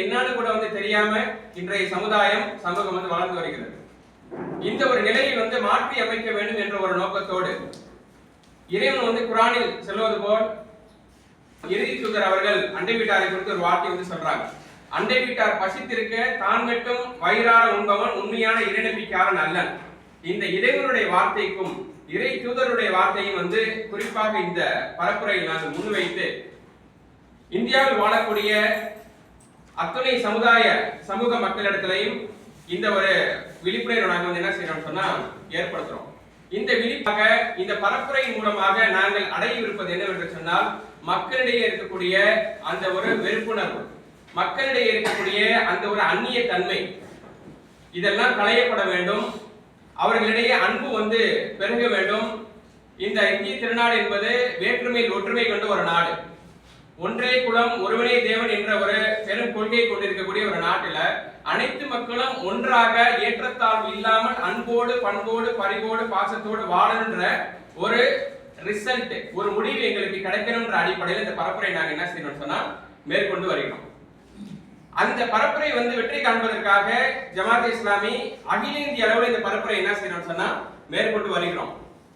என்னன்னு கூட வந்து தெரியாம இன்றைய சமுதாயம் சமூகம் வந்து வளர்ந்து வருகிறது. இந்த ஒரு நிலையை வந்து மாற்றி அமைக்க வேண்டும் என்ற ஒரு நோக்கத்தோடு இறைவன் வந்து குரானில் செல்வது போல் இறுதி தூதர் அவர்கள் அண்டை வீட்டாரை குறித்து ஒரு வார்த்தை வந்து சொல்றாங்க. அண்டை வீட்டார் பசித்திருக்க தான் மட்டும் வயிறார உண்பவன் உண்மையான இறைநம்பிக்கையாளன் அல்ல. இந்த இறைவனுடைய வார்த்தைக்கும் இறை தூதருடைய வார்த்தையும் வந்து குறிப்பாக இந்த பரப்புரையில் நாங்கள் முன்வைத்து இந்தியாவில் வாழக்கூடிய அத்துணை சமுதாய சமூக மக்களிடத்திலையும் இந்த ஒரு விழிப்புணர்வு நாங்கள் வந்து என்ன செய்யணும் சொன்னா ஏற்படுத்துறோம். இந்த விழிப்பாக இந்த பரப்புரை மூலமாக நாங்கள் அடையவிருப்பது என்னவென்று சொன்னால் மக்களிடையே இருக்கக்கூடிய அந்த ஒரு வெறுப்புணர்வு மக்களிடையே இருக்கக்கூடிய அந்த ஒரு அந்நிய தன்மை இதெல்லாம் களையப்பட வேண்டும். அவர்களிடையே அன்பு வந்து பெருக வேண்டும். இந்த இந்திய திருநாடு என்பது வேற்றுமையில் ஒற்றுமை கொண்ட ஒரு நாடு. ஒன்றே குலம் ஒருவனே தேவன் என்ற ஒரு பெரும் கொள்கையை கொண்டிருக்கக்கூடிய ஒரு நாட்டில் அனைத்து மக்களும் ஒன்றாக ஏற்றத்தாழ்வு இல்லாமல் அன்போடு பண்போடு பரிவோடு பாசத்தோடு வாழணுன்ற ஒரு ரிசல்ட் ஒரு முடிவு எங்களுக்கு கிடைக்கணும்ன்ற அடிப்படையில் இந்த பரப்புரை நாங்கள் என்ன செய்யணும்னு சொன்னால் மேற்கொண்டு வருகிறோம். அந்த பரப்புரை வந்து வெற்றி காண்பதற்காக ஜமாத் இஸ்லாமி அகில இந்திய அளவில் இந்த பரப்புரை என்ன செய்யணும்னு சொன்னா மேற்கொண்டு வருகிறோம்.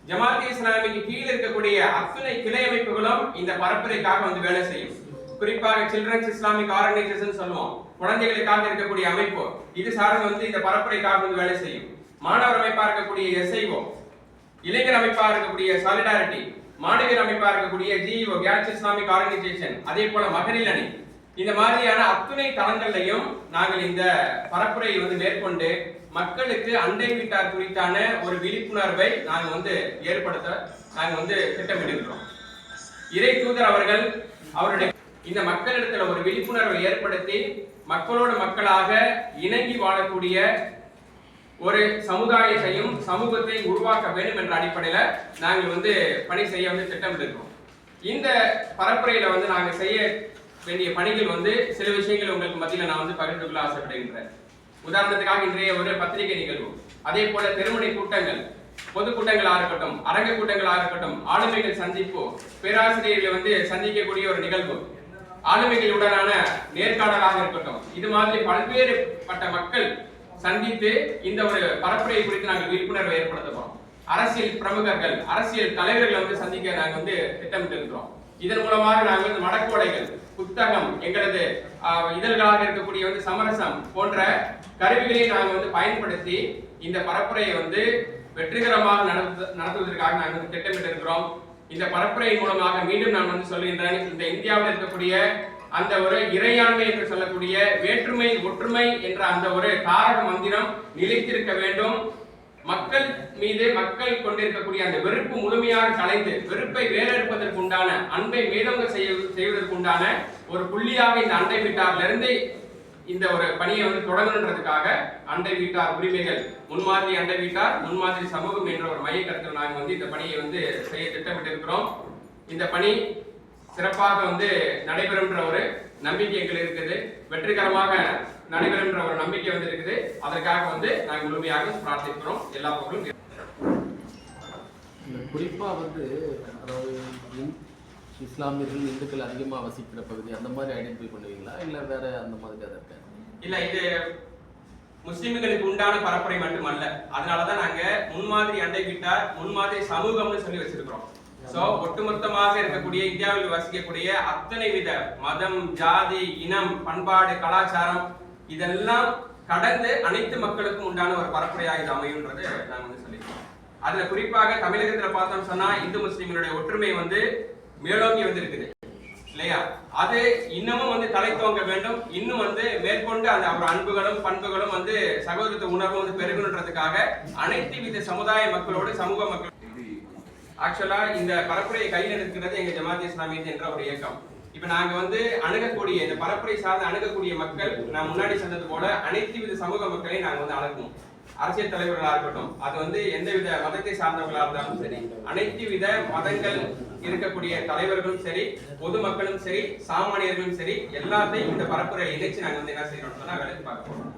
ஜமாத் இஸ்லாமிக்கு கீழ் இருக்கக்கூடிய அத்துணை கிளை அமைப்புகளும் இந்த பரப்புரைக்காக வந்து வேலை செய்யும். குறிப்பாக சில்ட்ரன்ஸ் இஸ்லாமிக் ஆர்கனைசேஷன் சொல்லுவோம். குழந்தைகளுக்காக இருக்கக்கூடிய அமைப்பு. இது சார்ந்து வந்து இந்த பரப்புரைக்காக வந்து வேலை செய்யும். மாணவர் அமைப்பா இருக்கக்கூடிய எஸ்ஐஓ இளைஞர் அமைப்பா இருக்கக்கூடிய சாலிடாரிட்டி மாணவியர் அமைப்பா இருக்கக்கூடிய ஜிஇஓ கேட்ச் இஸ்லாமிக் ஆர்கனைசேஷன் அதே போல மகளிர் அணி இந்த மாதிரியான அத்துணை தளங்களையும் நாங்கள் இந்த பரப்புரையை வந்து மேற்கொண்டு மக்களுக்கு அண்டை வீட்டார் குறித்தான ஒரு விழிப்புணர்வை நாங்கள் வந்து ஏற்படுத்த நாங்கள் வந்து திட்டமிட்டிருக்கிறோம். இறை தூதர் அவர்கள் அவருடைய இந்த மக்களிடத்துல ஒரு விழிப்புணர்வை ஏற்படுத்தி மக்களோடு மக்களாக இணங்கி வாழக்கூடிய ஒரு சமுதாயத்தையும் சமூகத்தை உருவாக்க வேண்டும் என்ற அடிப்படையில் நாங்கள் வந்து பணி செய்ய வந்து திட்டமிட்டிருக்கிறோம். இந்த பரப்புரையில வந்து நாங்கள் செய்ய வேண்டிய பணிகள் வந்து சில விஷயங்கள் உங்களுக்கு மத்தியில் நான் வந்து பகிர்ந்து கொள்ள ஆசைப்படுகின்றேன். உதாரணத்துக்காக இன்றைய ஒரு பத்திரிகை நிகழ்வு. அதே போல தெருமுனை கூட்டங்கள் பொதுக்கூட்டங்களாக இருக்கட்டும் அரங்க கூட்டங்களாக இருக்கட்டும் ஆளுமைகள் சந்திப்பு பேராசிரியர்களை வந்து சந்திக்கக்கூடிய ஒரு நிகழ்வு. ஆளுமைகளுடனான நேர்காணலாக இருக்கட்டும். இது மாதிரி பல்வேறு பட்ட மக்கள் சந்தித்து இந்த ஒரு பரப்புரை குறித்து நாங்கள் விழிப்புணர்வை ஏற்படுத்துகிறோம். அரசியல் பிரமுகர்கள் அரசியல் தலைவர்களை வந்து சந்திக்க நாங்கள் வந்து திட்டமிட்டு இருக்கிறோம் இதன் மூலமாக நாங்கள் வந்து மடக்கோடைகள் புத்தகம் எங்களது இதழ்களாக இருக்கக்கூடிய வந்து சமரசம் போன்ற கருவிகளை நாங்கள் வந்து பயன்படுத்தி இந்த பரப்புரையை வந்து வெற்றிகரமாக நடத்து நடத்துவதற்காக நாங்கள் வந்து திட்டமிட்டு இருக்கிறோம் இந்த பரப்புரையின் மூலமாக மீண்டும் நான் வந்து சொல்கின்றேன் இந்த இந்தியாவில் இருக்கக்கூடிய அந்த ஒரு இறையாண்மை என்று சொல்லக்கூடிய வேற்றுமை ஒற்றுமை என்ற அந்த ஒரு தாரக மந்திரம் நிலைத்திருக்க வேண்டும். மக்கள் மீது மக்கள் கொண்டிருக்கக்கூடிய அந்த வெறுப்பு முழுமையாக கலைந்து வெறுப்பை வேறெடுப்பதற்குண்டான அன்பை மேலோங்க செய்ய செய்வதற்குண்டான ஒரு புள்ளியாக இந்த அண்டை வீட்டாரிலிருந்து இந்த ஒரு பணியை வந்து தொடங்கணுன்றதுக்காக அண்டை வீட்டார் உரிமைகள் முன்மாதிரி அண்டை வீட்டார் முன்மாதிரி சமூகம் என்ற ஒரு மைய கருத்தில் நாங்கள் வந்து இந்த பணியை வந்து செய்ய திட்டமிட்டு இருக்கிறோம் இந்த பணி சிறப்பாக வந்து நடைபெறும்ன்ற ஒரு நம்பிக்கை எங்களுக்கு இருக்குது. வெற்றிகரமாக நடைபெறும்ன்ற ஒரு நம்பிக்கை வந்து இருக்குது அதற்காக வந்து நாங்கள் முழுமையாக பிரார்த்திக்கிறோம். எல்லா இந்த குறிப்பாக வந்து அதாவது இஸ்லாமியர்கள் இந்துக்கள் அதிகமாக வசிக்கிற பகுதி அந்த மாதிரி ஐடென்டிஃபை பண்ணுவீங்களா? இல்லை வேற அந்த மாதிரி அதை இருக்கா? இல்ல இது முஸ்லிம்களுக்கு உண்டான பரப்புரை மட்டுமல்ல. அதனாலதான் நாங்க முன்மாதிரி அண்டை வீட்டார் முன்மாதிரி சமூகம்னு சொல்லி வச்சிருக்கிறோம். சோ ஒட்டுமொத்தமாக இருக்கக்கூடிய இந்தியாவில் வசிக்கக்கூடிய அத்தனை வித மதம் ஜாதி இனம் பண்பாடு கலாச்சாரம் இதெல்லாம் கடந்து அனைத்து மக்களுக்கும் உண்டான ஒரு பரப்புரையாக இது அமையும்ன்றது நான் வந்து சொல்லியிருக்கோம் அதுல குறிப்பாக தமிழகத்துல பார்த்தோம் சொன்னா இந்து முஸ்லிம்களுடைய ஒற்றுமை வந்து மேலோங்கி வந்து இருக்குது இல்லையா? அது இன்னமும் வந்து தலை தோங்க வேண்டும். இன்னும் வந்து மேற்கொண்டு அந்த அவர் அன்புகளும் பண்புகளும் வந்து சகோதரத்துவ உணர்வு வந்து பெருகணுன்றதுக்காக அனைத்து வித சமுதாய மக்களோடு சமூக மக்கள் ஆக்சுவலா இந்த பரப்புரையை கையில் இருக்கிறது எங்க ஜமாத் இஸ்லாமியத் என்ற ஒரு இயக்கம். இப்ப நாங்க வந்து அணுகக்கூடிய இந்த பரப்புரை சார்ந்து அணுகக்கூடிய மக்கள் நான் முன்னாடி சொன்னது போல அனைத்து வித சமூக மக்களையும் நாங்க வந்து அணுகும் அரசியல் தலைவர்களா இருக்கட்டும் அது வந்து எந்த வித மதத்தை சார்ந்தவர்களா இருந்தாலும் சரி அனைத்து வித மதங்கள் இருக்கக்கூடிய தலைவர்களும் சரி பொதுமக்களும் சரி சாமானியர்களும் சரி எல்லாத்தையும் இந்த பரப்புரை இணைச்சு நாங்க வந்து என்ன செய்யணும்னு சொன்னா வேலைக்கு பார்க்க போறோம்.